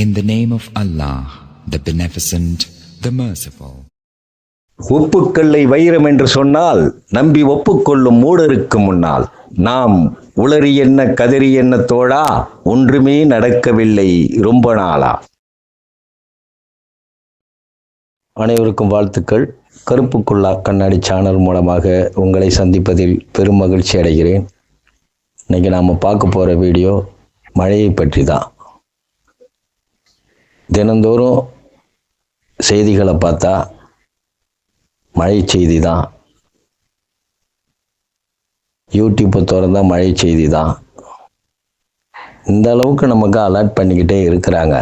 In the name of Allah, the Beneficent, the Merciful. ஒப்புக்கல்லை வைரம் என்று சொன்னால் நம்பி ஒப்புக்கொள்ளும் மூடருக்கு முன்னால். நாம் உளறி என்ன கதறி என்ன தோழா? ஒன்றுமே நடக்கவில்லை ரொம்ப நாளா. அனைவருக்கும் வாழ்த்துக்கள். கருப்புக்குள்ளா கண்ணாடி சேனல் மூலமாக உங்களை சந்திப்பதில் பெரும் மகிழ்ச்சி அடைகிறேன். இன்னைக்கு நாம் பார்க்க போகிற வீடியோ மழையை பற்றி தான் தினந்தோறும் செய்திகளை பார்த்தா மழை செய்தி தான். யூடியூப்பை திறந்தால் மழை செய்தி தான். இந்த அளவுக்கு நமக்கு அலர்ட் பண்ணிக்கிட்டே இருக்கிறாங்க.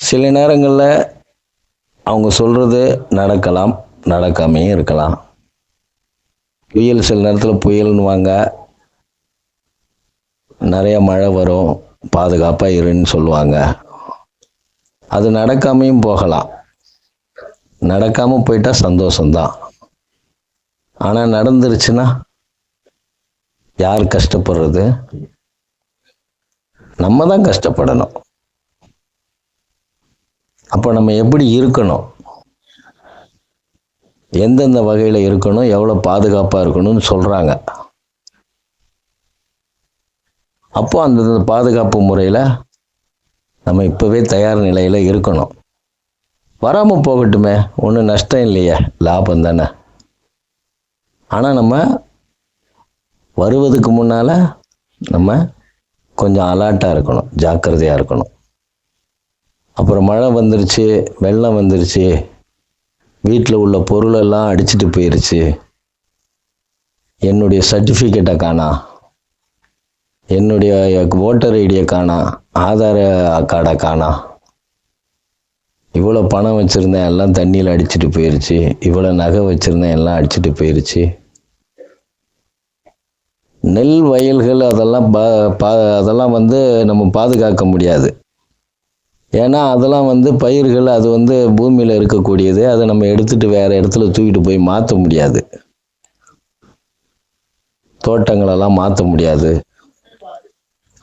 சில நேரங்களில் அவங்க சொல்கிறது நடக்கலாம் நடக்காமையும் இருக்கலாம். புயல் சில நேரத்தில் புயல்னுவாங்க. நிறைய மழை வரும் பாதுகாப்பாக இருன்னு சொல்லுவாங்க. அது நடக்காமையும் போகலாம். நடக்காம போயிட்டா சந்தோஷம்தான். ஆனா நடந்துருச்சுன்னா யார் கஷ்டப்படுறது? நம்ம தான் கஷ்டப்படணும். அப்போ நம்ம எப்படி இருக்கணும்? எந்தெந்த வகையில் இருக்கணும்? எவ்வளோ பாதுகாப்பாக இருக்கணும்னு சொல்கிறாங்க அப்போ அந்த பாதுகாப்பு முறையில் நம்ம இப்போவே தயார் நிலையில் இருக்கணும். வராமல் போகட்டுமே ஒன்றும் நஷ்டம் இல்லையே லாபம் தானே. ஆனால் நம்ம வருவதுக்கு முன்னால் நம்ம கொஞ்சம் அலர்ட்டாக இருக்கணும் ஜாக்கிரதையாக இருக்கணும். அப்புறம் மழை வந்துருச்சு வெள்ளம் வந்துருச்சு வீட்டில் உள்ள பொருளெல்லாம் அடிச்சிட்டு போயிருச்சு. என்னுடைய சர்டிஃபிகேட்டை காணா. என்னுடைய ஓட்டர் ஐடியை காணா. ஆதார கார்டை காணா. இவ்வளோ பணம் வச்சுருந்தேன் எல்லாம் தண்ணியில் அடிச்சுட்டு போயிருச்சு. இவ்வளோ நகை வச்சுருந்தேன் எல்லாம் அடிச்சிட்டு போயிருச்சு. நெல் வயல்கள் அதெல்லாம் பா பா அதெல்லாம் வந்து நம்ம பாதுகாக்க முடியாது. ஏன்னா அதெல்லாம் வந்து பயிர்கள் அது வந்து பூமியில் இருக்கக்கூடியது. அதை நம்ம எடுத்துகிட்டு வேறு இடத்துல தூக்கிட்டு போய் மாற்ற முடியாது. தோட்டங்களெல்லாம் மாற்ற முடியாது.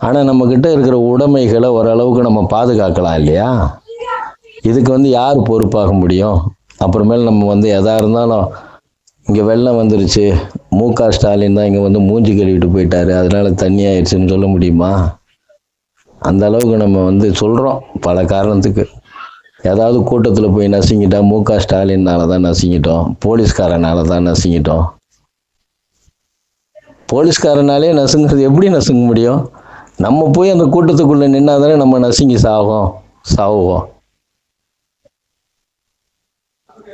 ஆனால் நம்மக்கிட்ட இருக்கிற உடைமைகளை ஓரளவுக்கு நம்ம பாதுகாக்கலாம் இல்லையா? இதுக்கு வந்து யார் பொறுப்பாக முடியும்? அப்புறமேல் நம்ம வந்து எதா இருந்தாலும் இங்கே வெள்ளம் வந்துருச்சு மு க ஸ்டாலின் தான் இங்கே வந்து மூஞ்சி கழுவிட்டு போயிட்டாரு அதனால தண்ணி ஆயிடுச்சுன்னு சொல்ல முடியுமா? அந்த அளவுக்கு நம்ம வந்து சொல்கிறோம் பல காரணத்துக்கு. ஏதாவது கூட்டத்தில் போய் நசுங்கிட்டா மு க ஸ்டாலின்னால தான் நசுங்கிட்டோம் போலீஸ்காரனால தான் நசுங்கிட்டோம். போலீஸ்காரனாலே நசுங்கிறது எப்படி நசுங்க முடியும்? நம்ம போய் அந்த கூட்டத்துக்குள்ளே நின்னா தானே நம்ம நசுங்கி சாகும் சாவுவோம்.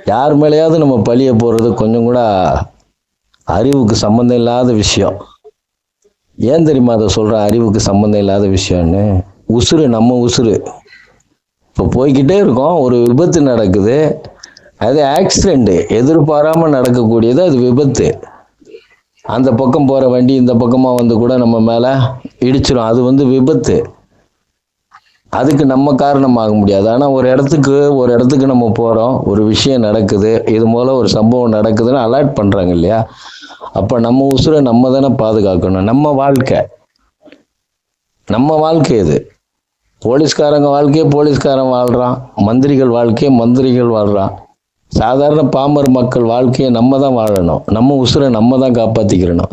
யார் மேலேயாவது நம்ம பழிய போகிறது கொஞ்சம் கூட அறிவுக்கு சம்மந்தம் இல்லாத விஷயம். ஏன் தெரியுமா அதை சொல்கிற அறிவுக்கு சம்மந்தம் இல்லாத விஷயம்னு. உசுறு நம்ம உசுறு. இப்போ போய்கிட்டே இருக்கோம் ஒரு விபத்து நடக்குது. அது ஆக்சிடெண்ட்டு எதிர்பாராமல் நடக்கக்கூடியது அது விபத்து. அந்த பக்கம் போகிற வண்டி இந்த பக்கமாக வந்து கூட நம்ம மேலே இடிச்சிடும் அது வந்து விபத்து. அதுக்கு நம்ம காரணமாக முடியாது. ஆனால் ஒரு இடத்துக்கு ஒரு இடத்துக்கு நம்ம போகிறோம் ஒரு விஷயம் நடக்குது. இது மூலம் ஒரு சம்பவம் நடக்குதுன்னு அலர்ட் பண்ணுறாங்க இல்லையா? அப்போ நம்ம உசுரை நம்ம தானே பாதுகாக்கணும். நம்ம வாழ்க்கை. நம்ம வாழ்க்கை இது. போலீஸ்காரங்க வாழ்க்கையே போலீஸ்காரன் வாழ்கிறான் மந்திரிகள் வாழ்க்கையே மந்திரிகள் வாழ்கிறான் சாதாரண பாமர் மக்கள் வாழ்க்கையை நம்ம தான் வாழணும். நம்ம உசுரை நம்ம தான் காப்பாற்றிக்கிறணும்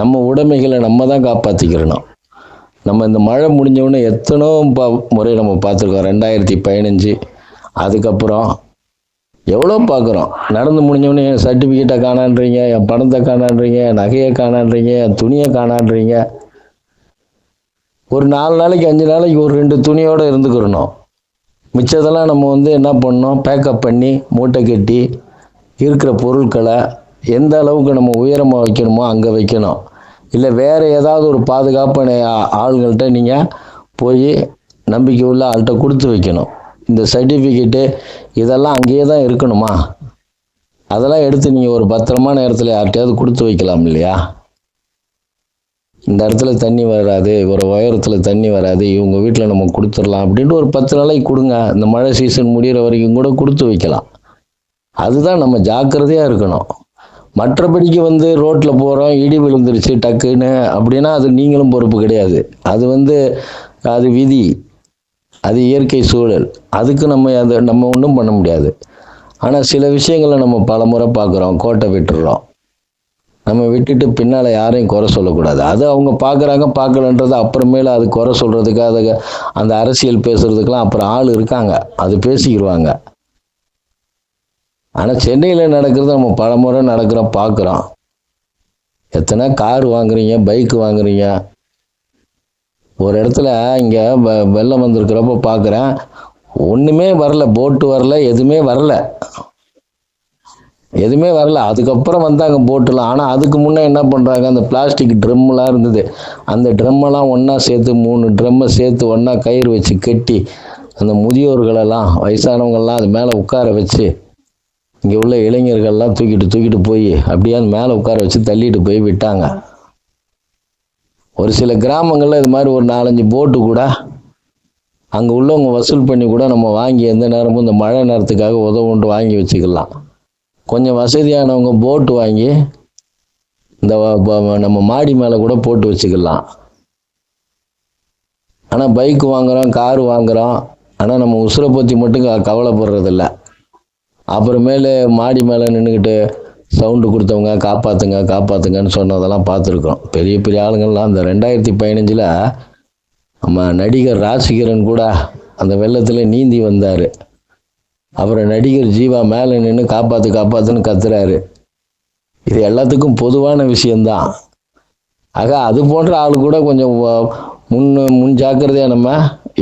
நம்ம உடைமைகளை நம்ம தான் காப்பாற்றிக்கிறணும் நம்ம இந்த மழை முடிஞ்சவுடனே எத்தனோ பா முறை நம்ம பார்த்துருக்கோம். ரெண்டாயிரத்தி பதினஞ்சு அதுக்கப்புறம் எவ்வளோ பார்க்குறோம். நடந்து முடிஞ்சவுடனே என் சர்டிஃபிகேட்டை காணான்றீங்க என் பணத்தை காணான்றீங்க என் நகையை காணான்றீங்க என் துணியை காணான்றீங்க. ஒரு நாலு நாளைக்கு அஞ்சு நாளைக்கு ஒரு ரெண்டு துணியோடு இருந்துக்கிறணும். மிச்சதெல்லாம் நம்ம வந்து என்ன பண்ணோம் பேக்கப் பண்ணி மூட்டை கட்டி இருக்கிற பொருட்களை எந்த அளவுக்கு நம்ம உயரமாக வைக்கணுமோ அங்கே வைக்கணும். இல்லை வேறு ஏதாவது ஒரு பாதுகாப்பான ஆளுங்கள்கிட்ட நீங்கள் போய் நம்பிக்கை உள்ள ஆள்கிட்ட கொடுத்து வைக்கணும். இந்த சர்டிஃபிகேட்டு இதெல்லாம் அங்கேயே தான் இருக்கணுமா? அதெல்லாம் எடுத்து நீங்கள் ஒரு பத்திரமான இடத்துல யார்கிட்டையாவது கொடுத்து வைக்கலாம் இல்லையா? இந்த இடத்துல தண்ணி வராது ஒரு உயரத்தில் தண்ணி வராது இவங்க வீட்டில் நம்ம கொடுத்துடலாம் அப்படின்ட்டு ஒரு பத்து நாளைக்கு கொடுங்க. இந்த மழை சீசன் முடிகிற வரைக்கும் கூட கொடுத்து வைக்கலாம். அதுதான் நம்ம ஜாக்கிரதையாக இருக்கணும். மற்றபடிக்கு வந்து ரோட்டில் போகிறோம் இடி விழுந்துருச்சு டக்குன்னு அப்படின்னா அது நீங்களும் பொறுப்பு கிடையாது. அது வந்து அது விதி. அது இயற்கை சூழல். அதுக்கு நம்ம அதை நம்ம ஒன்றும் பண்ண முடியாது. ஆனால் சில விஷயங்களை நம்ம பல முறை பார்க்குறோம் கோட்டை விட்டுறோம். நம்ம விட்டுட்டு பின்னால் யாரையும் குறை சொல்லக்கூடாது. அது அவங்க பார்க்குறாங்க பார்க்கலன்றது அப்புறமேல அது குறை சொல்கிறதுக்கு அது அந்த அரசியல் பேசுறதுக்கெல்லாம் அப்புறம் ஆள் இருக்காங்க. அது பேசிக்கிடுவாங்க ஆனால் சென்னையில் நடக்கிறது நம்ம பல முறை நடக்கிறோம் பார்க்குறோம். எத்தனை கார் வாங்குறீங்க பைக் வாங்குறீங்க? ஒரு இடத்துல இங்கே வெள்ளம் வந்திருக்கிறப்ப பார்க்குறேன். ஒன்றுமே வரல போட்டு வரல எதுவுமே வரல. எதுவுமே வரல. அதுக்கப்புறம் வந்தாங்க போட்டுலாம். ஆனால் அதுக்கு முன்னே என்ன பண்ணுறாங்க அந்த பிளாஸ்டிக் ட்ரம்லாம் இருந்தது. அந்த ட்ரம்மெல்லாம் ஒன்றா சேர்த்து மூணு ட்ரம்மை சேர்த்து ஒன்றா கயிறு வச்சு கட்டி அந்த முதியோர்களெல்லாம் வயசானவங்கள்லாம் அது மேலே உட்கார வச்சு இங்கே உள்ள இளைஞர்கள்லாம் தூக்கிட்டு தூக்கிட்டு போய் அப்படியே அந்த மேலே உட்கார வச்சு தள்ளிட்டு போய் விட்டாங்க. ஒரு சில கிராமங்களில் இது மாதிரி ஒரு நாலஞ்சு போட்டு கூட அங்கே உள்ளவங்க வசூல் பண்ணி கூட நம்ம வாங்கி எந்த நேரமும் இந்த மழை நேரத்துக்காக உதவுன்ட்டு வாங்கி வச்சுக்கலாம். கொஞ்சம் வசதியானவங்க போட்டு வாங்கி இந்த நம்ம மாடி மேலே கூட போட்டு வச்சுக்கலாம். ஆனால் பைக் வாங்குறோம் கார் வாங்குகிறோம் ஆனால் நம்ம உசுரை பற்றி மட்டும் கவலைப்படுறதில்ல. அப்புறமேலு மாடி மேலே நின்றுக்கிட்டு சவுண்டு கொடுத்தவங்க காப்பாற்றுங்க காப்பாற்றுங்கன்னு சொன்னதெல்லாம் பார்த்துருக்கோம் பெரிய பெரிய ஆளுங்கள்லாம் அந்த ரெண்டாயிரத்தி பதினஞ்சில் நம்ம நடிகர் ராசிகரன் கூட அந்த வெள்ளத்தில் நீந்தி வந்தார். அப்புறம் நடிகர் ஜீவா மேலே நின்று காப்பாற்று காப்பாற்றுன்னு கத்துறாரு. இது எல்லாத்துக்கும் பொதுவான விஷயந்தான் ஆக அது போன்ற ஆள் கூட கொஞ்சம் முன் முன் ஜாக்கிரதையாக நம்ம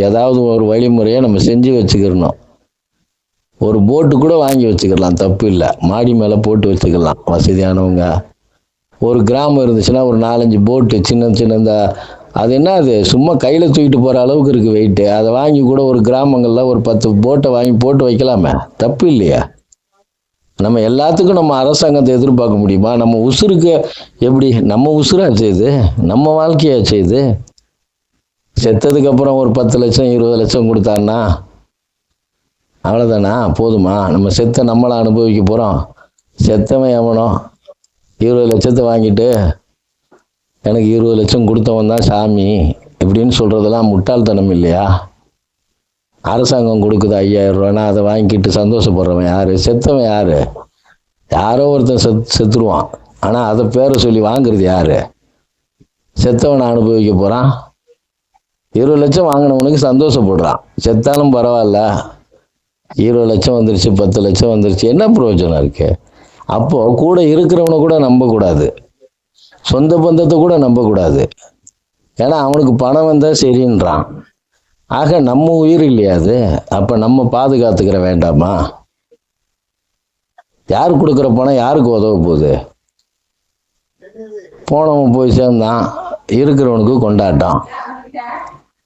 ஏதாவது ஒரு வழிமுறையை நம்ம செஞ்சு வச்சுக்கிறணும். ஒரு போட்டு கூட வாங்கி வச்சுக்கலாம் தப்பு இல்லை. மாடி மேலே போட்டு வச்சுக்கலாம் வசதியானவங்க. ஒரு கிராமம் இருந்துச்சுன்னா ஒரு நாலஞ்சு போட்டு சின்ன சின்ன இந்த அது என்ன அது? சும்மா கையில் தூக்கிட்டு போகிற அளவுக்கு இருக்குது வெயிட்டு அதை வாங்கி கூட ஒரு கிராமங்களில் ஒரு பத்து போட்டை வாங்கி போட்டு வைக்கலாமே. தப்பு இல்லையா? நம்ம எல்லாத்துக்கும் நம்ம அரசாங்கத்தை எதிர்பார்க்க முடியுமா? நம்ம உசுருக்கு எப்படி? நம்ம உசுராக இது? நம்ம வாழ்க்கையாச்சே இது? செத்ததுக்கு அப்புறம் ஒரு பத்து லட்சம் இருபது லட்சம் கொடுத்தான்னா? அவ்வளோதானா போதுமா? நம்ம செத்த நம்மளை அனுபவிக்க போகிறோம் செத்தவன் எவனோ? இருபது லட்சத்தை வாங்கிட்டு எனக்கு இருபது லட்சம் கொடுத்தவன் தான் சாமி இப்படின்னு சொல்கிறதெல்லாம் முட்டாள்தனம் இல்லையா? அரசாங்கம் கொடுக்குது ஐயாயிரம் ரூபானா அதை வாங்கிட்டு சந்தோஷப்படுறவன் யார்? செத்தவன் யார்? யாரோ ஒருத்தன் செத் செத்துருவான். ஆனால் அதை பேரை சொல்லி வாங்குறது யார்? செத்தவனை அனுபவிக்க போகிறான் இருபது லட்சம் வாங்கினவனுக்கு சந்தோஷப்படுறான். செத்தாலும் பரவாயில்ல. இருபது லட்சம் வந்துருச்சு பத்து லட்சம் வந்துருச்சு. என்ன பிரயோஜனம் இருக்குது அப்போது கூட இருக்கிறவனை கூட நம்பக்கூடாது. சொந்த பந்தத்தை கூட நம்பக்கூடாது. ஏன்னா அவனுக்கு பணம் வந்தால் சரின்றான். ஆக நம்ம உயிர் இல்லையா அது? அப்போ நம்ம பாதுகாத்துக்கிற வேண்டாமா? யார் கொடுக்குற பணம்? யாருக்கு உதவ போகுது? போனவன் போய் சேர்ந்தான். இருக்கிறவனுக்கு கொண்டாட்டம்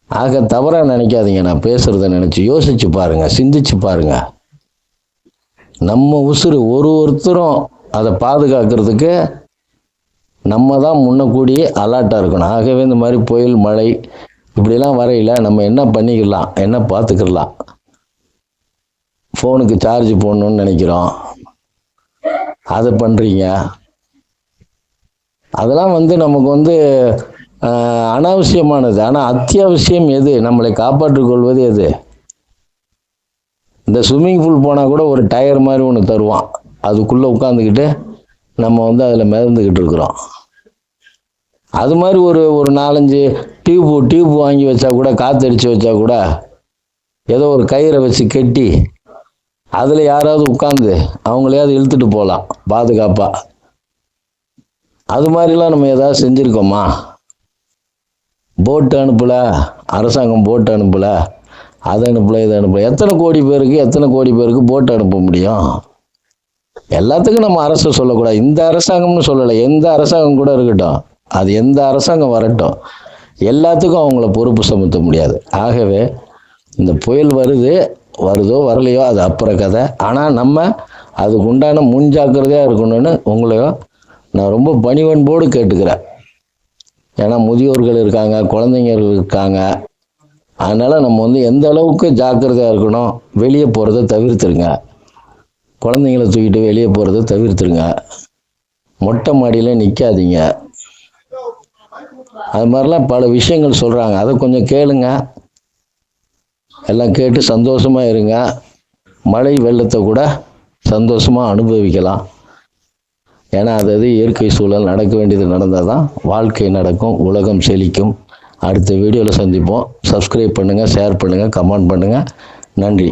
ஆக தவறாக நினைக்காதீங்க. நான் பேசுறத நினைச்சு யோசிச்சு பாருங்க. சிந்திச்சு பாருங்க. நம்ம உசுறு ஒரு ஒருத்தரும் அதை பாதுகாக்கிறதுக்கு நம்ம தான் முன்ன அலர்ட்டாக இருக்கணும். ஆகவே இந்த மாதிரி புயல் மழை இப்படிலாம் வரையில நம்ம என்ன பண்ணிக்கலாம்? என்ன பார்த்துக்கலாம்? ஃபோனுக்கு சார்ஜ் போடணும்னு நினைக்கிறோம். அதை பண்ணுறீங்க அதெல்லாம் வந்து நமக்கு வந்து அனாவசியமானது. ஆனால் அத்தியாவசியம் எது? நம்மளை காப்பாற்றிக் கொள்வது எது? இந்த ஸ்விம்மிங் பூல் போனால் கூட ஒரு டயர் மாதிரி ஒன்று தருவான். அதுக்குள்ளே உட்காந்துக்கிட்டு நம்ம வந்து அதில் மிதந்துக்கிட்டு இருக்கிறோம். அது மாதிரி ஒரு ஒரு நாலஞ்சு டியூப் டியூப் வாங்கி வச்சா கூட காத்தடிச்சு வச்சா கூட ஏதோ ஒரு கயிறை வச்சு கட்டி அதில் யாராவது உட்காந்து அவங்களையாவது இழுத்துட்டு போகலாம் பாதுகாப்பாக அது மாதிரிலாம் நம்ம ஏதாவது செஞ்சுருக்கோமா? போட்டு அனுப்பல அரசாங்கம் போட்டு அனுப்பல அதை அனுப்பல இதை அனுப்பல. எத்தனை கோடி பேருக்கு எத்தனை கோடி பேருக்கு போட்டு அனுப்ப முடியும்? எல்லாத்துக்கும் நம்ம அரசு சொல்லக்கூடாது. இந்த அரசாங்கம்னு சொல்லலை எந்த அரசாங்கம் கூட இருக்கட்டும். அது எந்த அரசாங்கம் வரட்டும். எல்லாத்துக்கும் அவங்கள பொறுப்பு சுமத்த முடியாது. ஆகவே இந்த புயல் வருது வருதோ வரலையோ அது அப்புறம் கதை. ஆனால் நம்ம அதுக்கு உண்டான முன்ஜாக்கிரதையாக இருக்கணும்னு உங்களையோ நான் ரொம்ப பணிவன்போடு கேட்டுக்கிறேன். ஏன்னா முதியோர்கள் இருக்காங்க குழந்தைங்க இருக்காங்க. அதனால் நம்ம வந்து எந்த அளவுக்கு ஜாக்கிரதையாக இருக்கணும் வெளியே போகிறத தவிர்த்துருங்க. குழந்தைங்கள தூக்கிட்டு வெளியே போகிறத தவிர்த்துருங்க. மொட்டை மாடியில் நிற்காதீங்க அது மாதிரிலாம் பல விஷயங்கள் சொல்கிறாங்க அதை கொஞ்சம் கேளுங்க. எல்லாம் கேட்டு சந்தோஷமாக இருங்க. மழை வெள்ளத்தை கூட சந்தோஷமாக அனுபவிக்கலாம். ஏன்னா அது அது இயற்கை சூழல் நடக்க வேண்டியது நடந்தால் தான் வாழ்க்கை நடக்கும் உலகம் செழிக்கும். அடுத்த வீடியோவில் சந்திப்போம். சப்ஸ்கிரைப் பண்ணுங்கள் ஷேர் பண்ணுங்கள் கமெண்ட் பண்ணுங்கள் நன்றி.